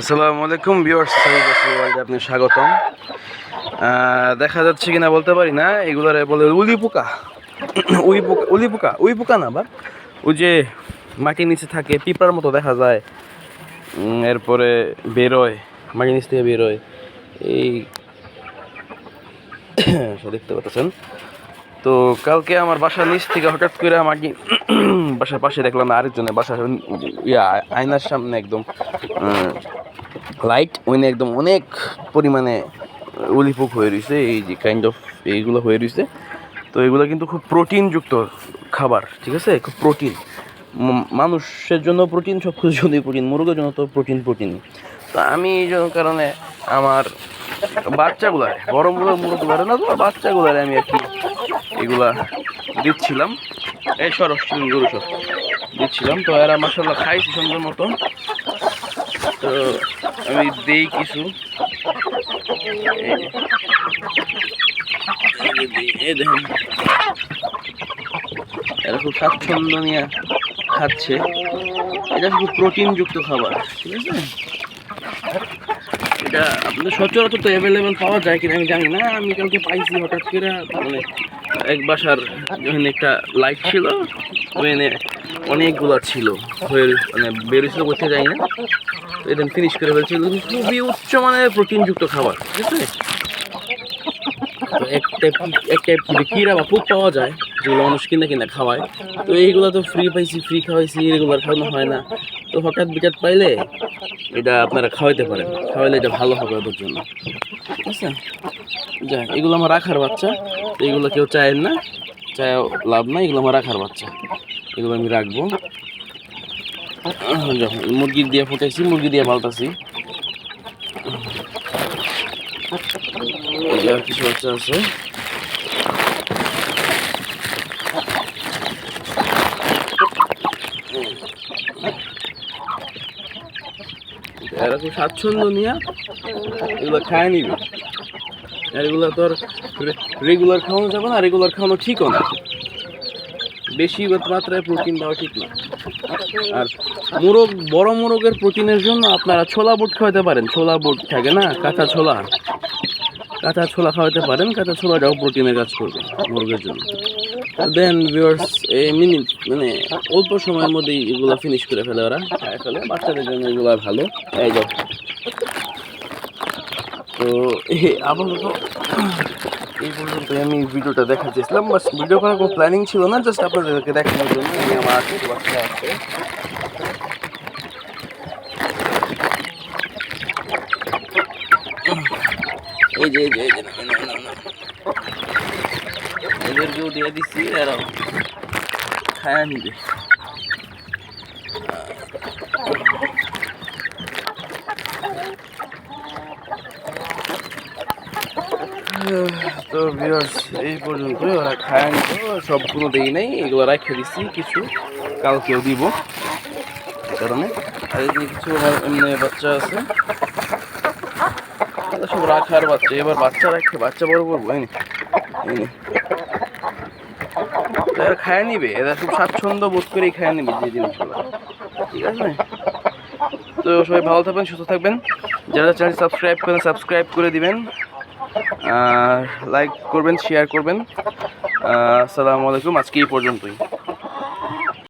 আসসালামু আলাইকুম ভিউয়ার্স আপনি স্বাগতম। দেখা যাচ্ছে কিনা বলতে পারি না, এগুলোর বলে উলি পোকা। উই পোকা, উলি পোকা উই পোকা না বা ওই যে মাটির নিচে থাকে, পিঁপড়ার মতো দেখা যায়। এরপরে বেরোয়, মাটির নিচ থেকে বেরোয়। এই দেখতে পাচ্ছেন। তো কালকে আমার বাসার নিচ থেকে হঠাৎ করে মাটি বাসার পাশে দেখলাম আরেকজনের বাসার ইয়া, আয়নার সামনে একদম লাইট ওইনে একদম অনেক পরিমাণে উলিপুক হয়ে রয়েছে এই যে কাইন্ড অফ এইগুলো হয়ে রয়েছে তো এগুলো কিন্তু খুব প্রোটিনযুক্ত খাবার, ঠিক আছে? খুব প্রোটিন মানুষের জন্য প্রোটিন সব কিছুর জন্যই প্রোটিন মুরগের জন্য তো প্রোটিন প্রোটিন তো আমি এই জন্য কারণে আমার বাচ্চাগুলারে বড় মুরগ মুরগগুলারে না তো, বাচ্চাগুলারে আমি আর কি এগুলা দিচ্ছিলাম। এই সরস গরু সব দিচ্ছিলাম। তো এরা মাসাল্লাহ খাইছি সুন্দর মতো। তো আমি দেই কিছু। দেখেন। এরা খুব স্বাচ্ছন্দ্য নিয়ে খাচ্ছে। এটা খুব প্রোটিনযুক্ত খাবার, ঠিক আছে? এটা আপনাদের সচরাচর তো অ্যাভেলেবেল পাওয়া যায় কিনা আমি জানি না। আমি কালকে পাইছি হঠাৎ করে মানে এক বাসার যখন একটা লাইট ছিল, ওখানে অনেকগুলো ছিল। হয়ে মানে বেরোছিল করতে যাই না। এদিন ফিনিশ করে ফেলছিল। খুবই উচ্চ উচ্চমানের প্রোটিনযুক্ত খাবার ঠিক আছে তো একটা একটা কিরা বা পুক পাওয়া যায়, যেগুলো মানুষ কিনে কিনে খাওয়ায়। তো এইগুলো তো ফ্রি পাইছি ফ্রি খাওয়াইছি রেগুলার খাওয়ানো হয় না। তো হঠাৎ বিটাত পাইলে এটা আপনারা খাওয়াইতে পারেন। খাওয়াইলে এটা ভালো হবে ওদের জন্য। ঠিক আছে যা এগুলো আমার রাখার বাচ্চা। তো এগুলো কেউ চায় না চায় লাভ নাই, এগুলো আমার রাখার বাচ্চা। এগুলো আমি রাখব। যখন মুরগি দিয়ে ফুটাইছি, মুরগি দিয়ে পাল্টাছি এই যে কিছু বাচ্চা আছে এরা খুব স্বাচ্ছন্দ্য নিয়ে এগুলো খায় নিবে আর এগুলো তো আর রেগুলার খাওয়ানো যাবে না রেগুলার খাওয়ানো ঠিকও না বেশি মাত্রায় প্রোটিন দেওয়া ঠিক না আর মোরগ বড় মোরগের প্রোটিনের জন্য আপনারা ছোলা বুট খাওয়াতে পারেন। ছোলা বুট থাকে না, কাঁচা ছোলা। কাঁচা ছোলা খাওয়াতে পারেন, কাঁচা ছোলাটাও প্রোটিনের কাজ করবে মুরগের জন্য। দেন ভিউয়ার্স এই মিনিট মানে অল্প সময়ের মধ্যেই এগুলো ফিনিশ করে ফেলে ওরা ফেলে। বাচ্চাদের জন্য এগুলো ভালো। এই যাও। তো আপাতত এই পর্যন্ত আমি ভিডিওটা দেখার চেয়েছিলাম বাস ভিডিও করার কোনো প্ল্যানিং ছিল না জাস্ট আপনাদেরকে দেখানোর জন্য আমি আমার বাচ্চা আছে। এই যে এই যে এই যে। এদেরকেও দিয়ে দিচ্ছি এরা খায়া নিবে। তো ভিউয়ার্স এই পর্যন্ত ওরা খায় নিত সবগুলো দেই নাই, এগুলো রেখে দিচ্ছি কিছু কালকেও দিব। কারণে, আর কিছু এমনি বাচ্চা আছে। রাখার বাচ্চা, এবার বাচ্চা রাখে, বাচ্চা বড় করব এরা খায় নিবে, এরা খুব স্বাচ্ছন্দ্য বোধ করেই খায় নিবে যে জিনিসগুলো। ঠিক আছে? তো সবাই ভালো থাকবেন, সুস্থ থাকবেন। যারা চ্যানেল সাবস্ক্রাইব করেন সাবস্ক্রাইব করে দিবেন। লাইক করবেন শেয়ার করবেন। আসসালামু আলাইকুম, আজকে এই পর্যন্তই।